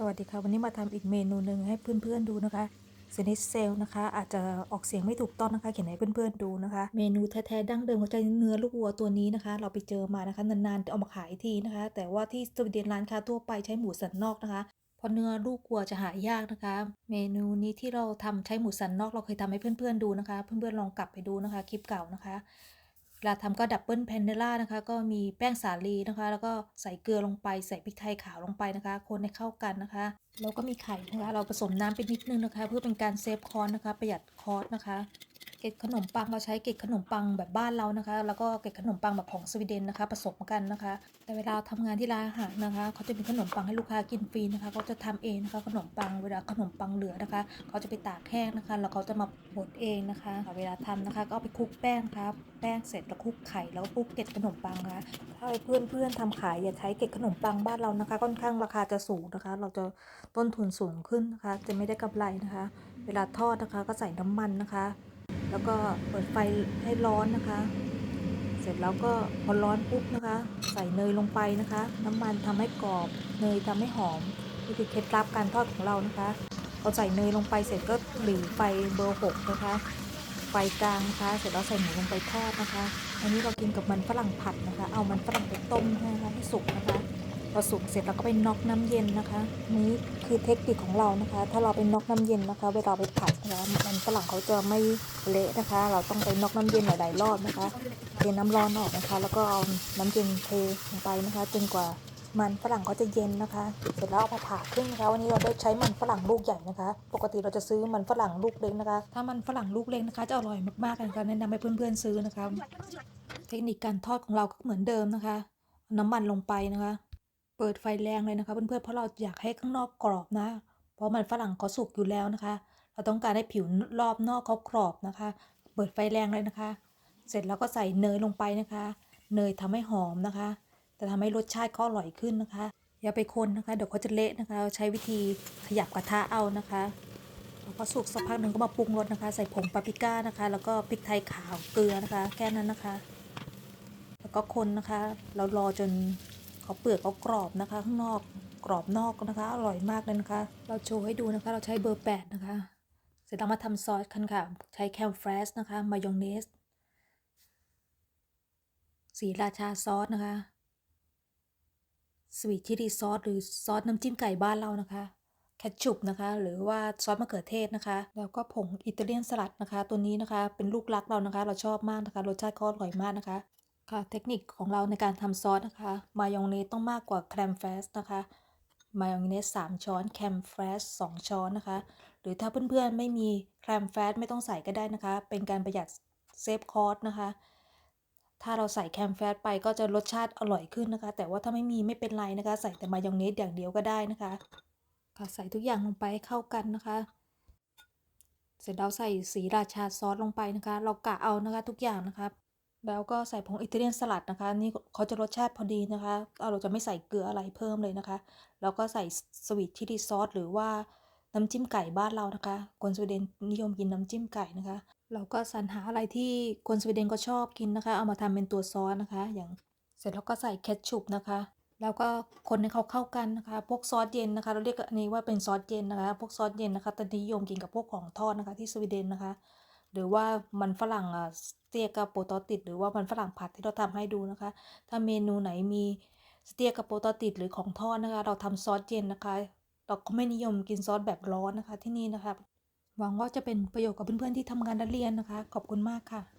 สวัสดีค่ะ วันนี้มาทำอีกเมนูหนึ่งให้เพื่อนๆดูนะคะเซนิสเซลนะคะ อาจจะออกเสียงไม่ถูกต้องนะคะ เขียนให้เพื่อนๆดูนะคะ เมนูแท้ๆดั้งเดิมของใจเนื้อลูกวัวตัวนี้นะคะ เราไปเจอมานะคะ นานๆจะเอามาขายทีนะคะ แต่ว่าที่สวีเดนร้านค้าทั่วไปใช้หมูสันนอกนะคะเพราะเนื้อลูกวัวจะหายากนะคะ เมนูนี้ที่เราทำใช้หมูสันนอกเราเคยทำให้เพื่อนๆดูนะคะ เพื่อนๆลองกลับไปดูนะคะ คลิปเก่านะคะ เวลาทำก็ดับเบิลแพนเนล่านะคะ ก็มีแป้งสาลีนะคะ แล้วก็ใส่เกลือลงไปใส่พริกไทยขาวลงไปนะคะ คนให้เข้ากันนะคะ แล้วก็มีไข่นะคะ เราผสมน้ำไปนิดนึงนะคะ เพื่อเป็นการเซฟคอสนะคะ ประหยัดคอสนะคะ เกล็ดขนมปังเราใช้เกล็ดขนมปังแบบบ้านเรานะคะ แล้วก็เกล็ดขนมปังแบบของสวีเดนนะคะ ผสมกันนะคะ แต่เวลาทำงานที่ร้านอาหารนะคะเขาจะมีขนมปังให้ลูกค้ากินฟรีนะคะเขาจะทำเองนะคะขนมปังเวลาขนมปังเหลือนะคะเขาจะไปตากแห้งนะคะ แล้วเขาจะมาบดเองนะคะ เวลาทำนะคะ ก็เอาไปคลุกแป้งครับแป้งเสร็จแล้วคลุกไข่แล้วก็คลุกเกล็ดขนมปังนะคะถ้าเพื่อนเพื่อนทำขายอย่าใช้เกล็ดขนมปังบ้านเรานะคะ ค่อนข้างราคาจะสูงนะคะ เราจะต้นทุนสูงขึ้นนะคะ จะไม่ได้กำไรนะคะ เวลาทอดนะคะก็ใส่น้ำมันนะคะ แล้วก็เปิดไฟให้ร้อนนะคะ เสร็จแล้วก็พอร้อนปุ๊บนะคะ ใส่เนยลงไปนะคะ น้ำมันทำให้กรอบ เนยทำให้หอมนี่คือเคล็ดลับการทอดของเรานะคะพอใส่เนยลงไปเสร็จก็หลีไฟเบอร์หกนะคะไฟกลางนะคะเสร็จแล้วใส่หมูลงไปทอดนะคะ อันนี้เรากินกับมันฝรั่งผัดนะคะ เอามันฝรั่งไปต้มนะคะให้สุกนะคะ พอสุกเสร็จเราก็ไปน็อกน้ำเย็นนะคะ นี้คือเทคนิคของเรานะคะ ถ้าเราไปน็อกน้ำเย็นนะคะ เวลาไปผัดนะคะมันฝรั่งเขาจะไม่เละนะคะ เราต้องไปน็อกน้ำเย็นหลายๆรอบนะคะเทน้ำร้อนออกนะคะ แล้วก็เอาน้ำเย็นเทลงไปนะคะจนกว่ามันฝรั่งเขาจะเย็นนะคะ เสร็จแล้วเอามาผ่าครึ่งนะคะ วันนี้เราได้ใช้มันฝรั่งลูกใหญ่นะคะ ปกติเราจะซื้อมันฝรั่งลูกเล็กนะคะ ถ้ามันฝรั่งลูกเล็กนะคะ จะอร่อยมากๆนะคะแนะนำให้เพื่อนๆซื้อนะคะ เทคนิคการทอดของเราก็เหมือนเดิมนะคะ น้ำมันลงไปนะคะ เปิดไฟแรงเลยนะคะเพื่อนๆเพราะเราอยากให้ข้างนอกกรอบนะ เพราะมันฝรั่งเขาสุกอยู่แล้วนะคะ เราต้องการให้ผิวรอบนอกเขากรอบนะคะ เปิดไฟแรงเลยนะคะ เสร็จแล้วก็ใส่เนยลงไปนะคะ เนยทำให้หอมนะคะ แต่ทำให้รสชาติเขาอร่อยขึ้นนะคะ อย่าไปคนนะคะ เดี๋ยวเขาจะเละนะคะ เราใช้วิธีขยับกระทะเอานะคะแล้วก็สุกสักพักหนึ่งก็มาปรุงรสนะคะ ใส่ผงปาปริก้านะคะ แล้วก็พริกไทยขาวเกลือนะคะ แค่นั้นนะคะ แล้วก็คนนะคะ เรารอจน เขาเปลือกเขากรอบนะคะข้างนอกกรอบนอกนะคะ อร่อยมากเลยนะคะ เราโชว์ให้ดูนะคะ เราใช้เบอร์แปดนะคะ เสร็จแล้วมาทำซอสกันค่ะ ใช้แคมเฟรชนะคะ มายองเนส สีราชาซอสนะคะ สวีทชิลีซอสหรือซอสน้ำจิ้มไก่บ้านเรานะคะแคชชุปนะคะ หรือว่าซอสมะเขือเทศนะคะ แล้วก็ผงอิตาเลียนสลัดนะคะ ตัวนี้นะคะเป็นลูกรักเรานะคะ เราชอบมากนะคะ รสชาติก็อร่อยมากนะคะ ค่ะเทคนิคของเราในการทำซอสนะคะ มายองเนสต้องมากกว่าแคมเฟรชนะคะ มายองเนส3ช้อนแคมเฟรช2ช้อนนะคะ หรือถ้าเพื่อนๆไม่มีแคมเฟรชไม่ต้องใส่ก็ได้นะคะ เป็นการประหยัดเซฟคอสนะคะ ถ้าเราใส่แคมแฟตไปก็จะรสชาติอร่อยขึ้นนะคะ แต่ว่าถ้าไม่มีไม่เป็นไรนะคะ ใส่แต่มายองเนสอย่างเดียวก็ได้นะคะ ค่ะใส่ทุกอย่างลงไปให้เข้ากันนะคะ เสร็จแล้วใส่สีราชาซอสลงไปนะคะ เรากะเอานะคะทุกอย่างนะคะ แล้วก็ใส่ผงอิตาเลียนสลัดนะคะ นี่เขาจะรสชาติพอดีนะคะเราจะไม่ใส่เกลืออะไรเพิ่มเลยนะคะ แล้วก็ใส่สวีทชิลี่ซอสหรือว่าน้ำจิ้มไก่บ้านเรานะคะ คนสวีเดนนิยมกินน้ำจิ้มไก่นะคะ เราก็สรรหาอะไรที่คนสวีเดนก็ชอบกินนะคะ เอามาทำเป็นตัวซอสนะคะ อย่างเสร็จแล้วก็ใส่เคทชุปนะคะ แล้วก็คนให้เขาเข้ากันนะคะ พวกซอสเย็นนะคะ เราเรียกอันนี้ว่าเป็นซอสเย็นนะคะ พวกซอสเย็นนะคะตอนนิยมกินกับพวกของทอดนะคะที่สวีเดนนะคะ หรือว่ามันฝรั่งอะสเตียกับโปรตติด หรือว่ามันฝรั่งผัดที่เราทำให้ดูนะคะ ถ้าเมนูไหนมีสเตียกับโปรตติดหรือของทอดนะคะ เราทำซอสเย็นนะคะ เราก็ไม่นิยมกินซอสแบบร้อนนะคะที่นี่นะคะ หวังว่าจะเป็นประโยชน์กับเพื่อนๆที่ทำงานและเรียนนะคะ ขอบคุณมากค่ะ